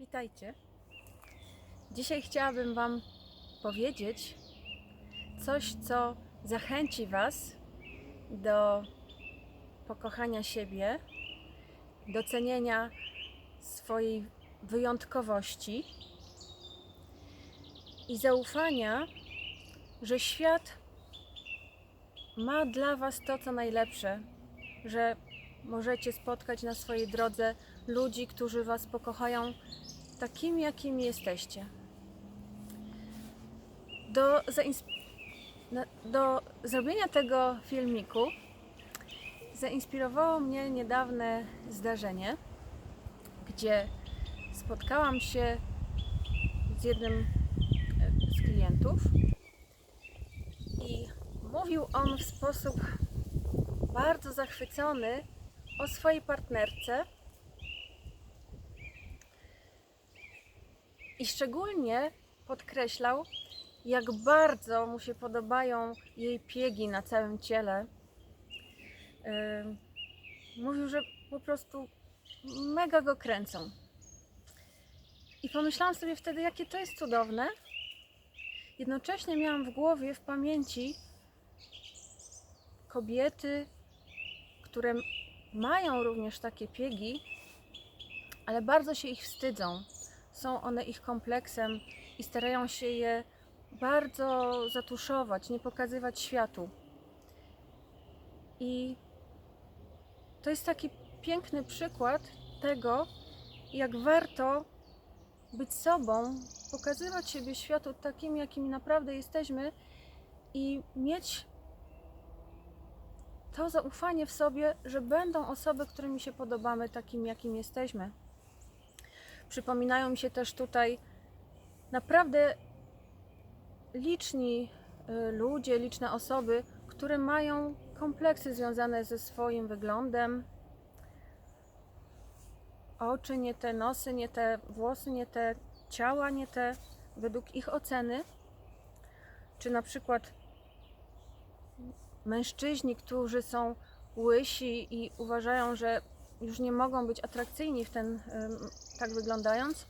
Witajcie. Dzisiaj chciałabym Wam powiedzieć coś, co zachęci Was do pokochania siebie, docenienia swojej wyjątkowości i zaufania, że świat ma dla Was to, co najlepsze, że możecie spotkać na swojej drodze ludzi, którzy Was pokochają takimi, jakimi jesteście. Do, do zrobienia tego filmiku zainspirowało mnie niedawne zdarzenie, gdzie spotkałam się z jednym e, z klientów i mówił on w sposób bardzo zachwycony o swojej partnerce i szczególnie podkreślał, jak bardzo mu się podobają jej piegi na całym ciele. Mówił, że po prostu mega go kręcą. I pomyślałam sobie wtedy, jakie to jest cudowne. Jednocześnie miałam w głowie, w pamięci kobiety, które mają również takie piegi, ale bardzo się ich wstydzą. Są one ich kompleksem i starają się je bardzo zatuszować, nie pokazywać światu. I to jest taki piękny przykład tego, jak warto być sobą, pokazywać siebie światu takim, jakimi naprawdę jesteśmy i mieć to zaufanie w sobie, że będą osoby, którymi się podobamy, takim, jakim jesteśmy. Przypominają mi się też tutaj naprawdę liczni y, ludzie, liczne osoby, które mają kompleksy związane ze swoim wyglądem. Oczy nie te, nosy nie te, włosy nie te, ciała nie te, według ich oceny. Czy na przykład mężczyźni, którzy są łysi i uważają, że już nie mogą być atrakcyjni w ten, tak wyglądając,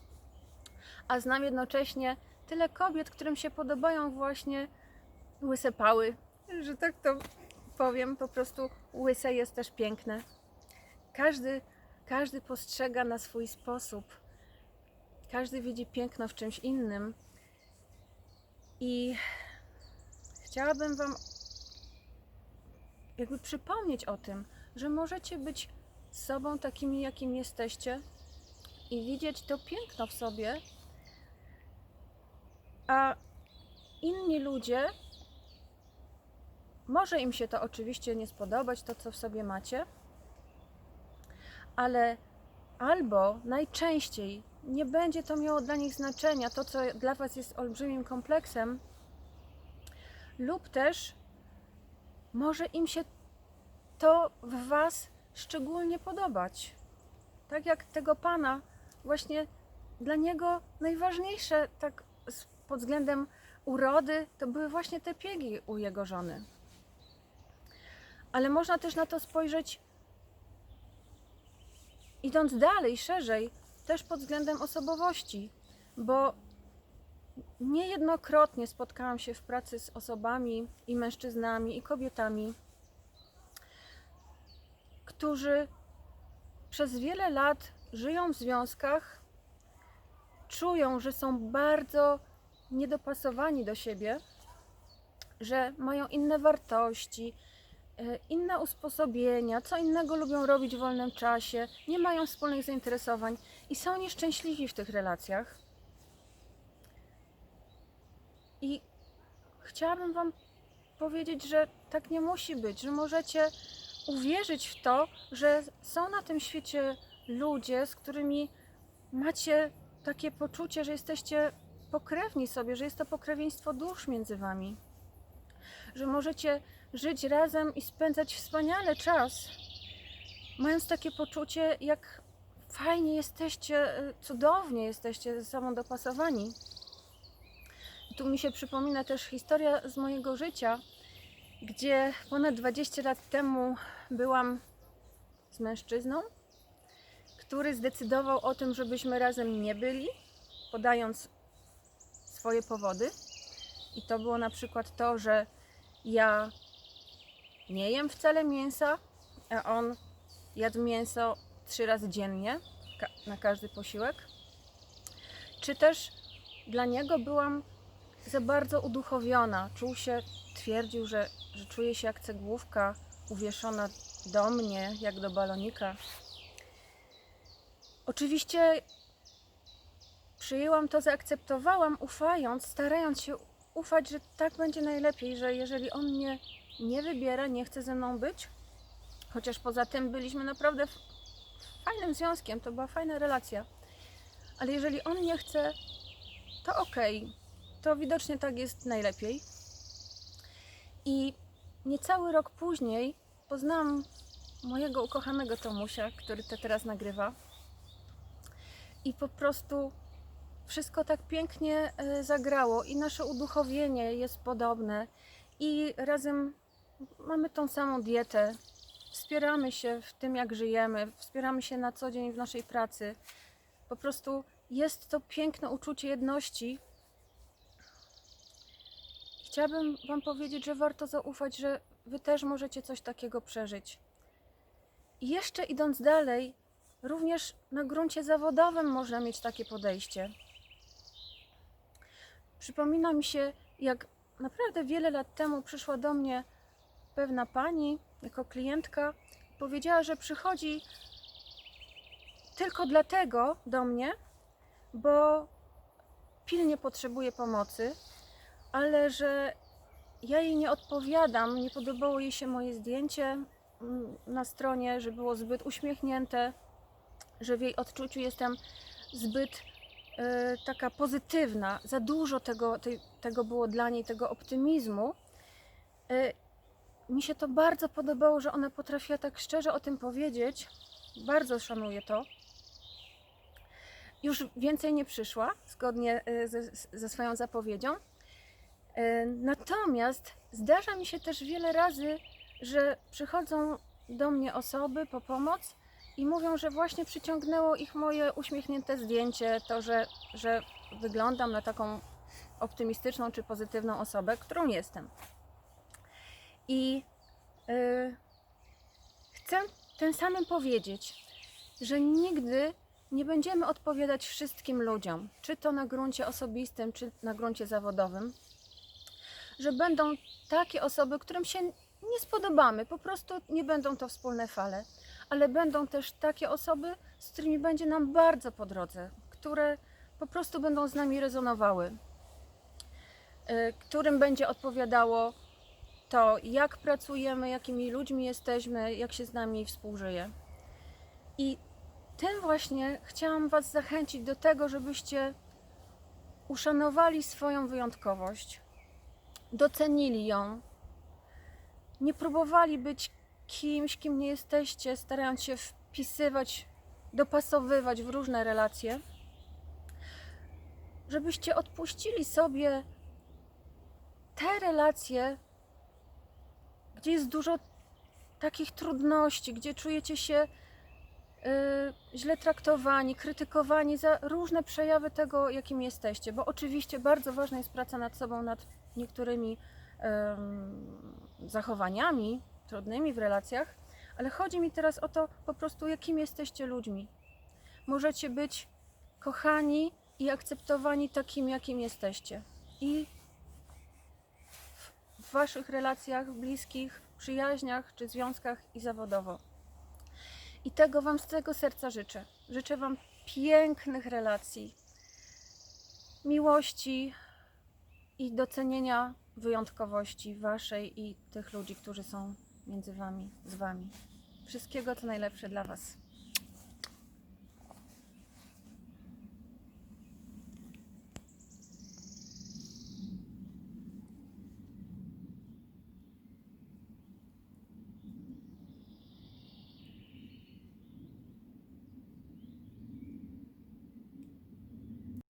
a znam jednocześnie tyle kobiet, którym się podobają właśnie łyse pały, że tak to powiem, po prostu łyse jest też piękne. Każdy, każdy postrzega na swój sposób, każdy widzi piękno w czymś innym. I chciałabym Wam jakby przypomnieć o tym, że możecie być sobą takimi, jakim jesteście i widzieć to piękno w sobie, a inni ludzie, może im się to oczywiście nie spodobać, to co w sobie macie, ale albo najczęściej nie będzie to miało dla nich znaczenia, to co dla Was jest olbrzymim kompleksem, lub też może im się to w Was szczególnie podobać. Tak jak tego pana, właśnie dla niego najważniejsze, tak pod względem urody, to były właśnie te piegi u jego żony. Ale można też na to spojrzeć, idąc dalej, szerzej, też pod względem osobowości, bo Niejednokrotnie spotkałam się w pracy z osobami i mężczyznami, i kobietami, którzy przez wiele lat żyją w związkach, czują, że są bardzo niedopasowani do siebie, że mają inne wartości, e, inne usposobienia, co innego lubią robić w wolnym czasie, nie mają wspólnych zainteresowań i są nieszczęśliwi w tych relacjach. I chciałabym Wam powiedzieć, że tak nie musi być, że możecie uwierzyć w to, że są na tym świecie ludzie, z którymi macie takie poczucie, że jesteście pokrewni sobie, że jest to pokrewieństwo dusz między Wami. Że możecie żyć razem i spędzać wspaniale czas, mając takie poczucie, jak fajnie jesteście, y, cudownie jesteście ze sobą dopasowani. Tu mi się przypomina też historia z mojego życia, gdzie ponad 20 lat temu byłam z mężczyzną, który zdecydował o tym, żebyśmy razem nie byli, podając swoje powody. I to było na przykład to, że ja nie jem wcale mięsa, a on jadł mięso trzy razy dziennie na każdy posiłek. Czy też dla niego byłam za bardzo uduchowiona. Czuł się, twierdził, że, że czuje się jak cegłówka uwieszona do mnie, jak do balonika. Oczywiście przyjęłam to, zaakceptowałam, ufając, starając się ufać, że tak będzie najlepiej, że jeżeli on mnie nie wybiera, nie chce ze mną być, chociaż poza tym byliśmy naprawdę fajnym związkiem, to była fajna relacja, ale jeżeli on nie chce, to okej, to widocznie tak jest najlepiej. I niecały rok później poznałam mojego ukochanego Tomusia, który to teraz nagrywa. I po prostu wszystko tak pięknie e, zagrało i nasze uduchowienie jest podobne i razem mamy tą samą dietę. Wspieramy się w tym, jak żyjemy, wspieramy się na co dzień w naszej pracy. Po prostu jest to piękne uczucie jedności. Chciałabym Wam powiedzieć, że warto zaufać, że Wy też możecie coś takiego przeżyć. I jeszcze idąc dalej, również na gruncie zawodowym można mieć takie podejście. Przypomina mi się, jak naprawdę wiele lat temu przyszła do mnie pewna pani jako klientka. Powiedziała, że przychodzi tylko dlatego do mnie, bo pilnie potrzebuje pomocy, ale że ja jej nie odpowiadam. Nie podobało jej się moje zdjęcie mm, na stronie, że było zbyt uśmiechnięte, że w jej odczuciu jestem zbyt e, taka pozytywna. Za dużo tego, tego było dla niej, tego optymizmu. E, mi się to bardzo podobało, że ona potrafiła tak szczerze o tym powiedzieć. Bardzo szanuję to. Już więcej nie przyszła, zgodnie e, ze, ze swoją zapowiedzią. E, Natomiast zdarza mi się też wiele razy, że przychodzą do mnie osoby po pomoc i mówią, że właśnie przyciągnęło ich moje uśmiechnięte zdjęcie, to, że, że wyglądam na taką optymistyczną czy pozytywną osobę, którą jestem. I y, chcę tym samym powiedzieć, że nigdy nie będziemy odpowiadać wszystkim ludziom, czy to na gruncie osobistym, czy na gruncie zawodowym, że będą takie osoby, którym się nie spodobamy, po prostu nie będą to wspólne fale, ale będą też takie osoby, z którymi będzie nam bardzo po drodze, które po prostu będą z nami rezonowały, y, którym będzie odpowiadało to, jak pracujemy, jakimi ludźmi jesteśmy, jak się z nami współżyje. I tym właśnie chciałam Was zachęcić do tego, żebyście uszanowali swoją wyjątkowość, docenili ją, nie próbowali być kimś, kim nie jesteście, starając się wpisywać, dopasowywać w różne relacje, żebyście odpuścili sobie te relacje, gdzie jest dużo takich trudności, gdzie czujecie się y, źle traktowani, krytykowani za różne przejawy tego, jakim jesteście. Bo oczywiście bardzo ważna jest praca nad sobą, nad niektórymi zachowaniami trudnymi w relacjach, ale chodzi mi teraz o to po prostu, jakim jesteście ludźmi. Możecie być kochani i akceptowani takim, jakim jesteście. I w waszych relacjach bliskich, przyjaźniach czy związkach i zawodowo. I tego Wam z całego serca życzę. Życzę Wam pięknych relacji, miłości i docenienia wyjątkowości Waszej i tych ludzi, którzy są między Wami, z Wami. Wszystkiego co najlepsze dla Was.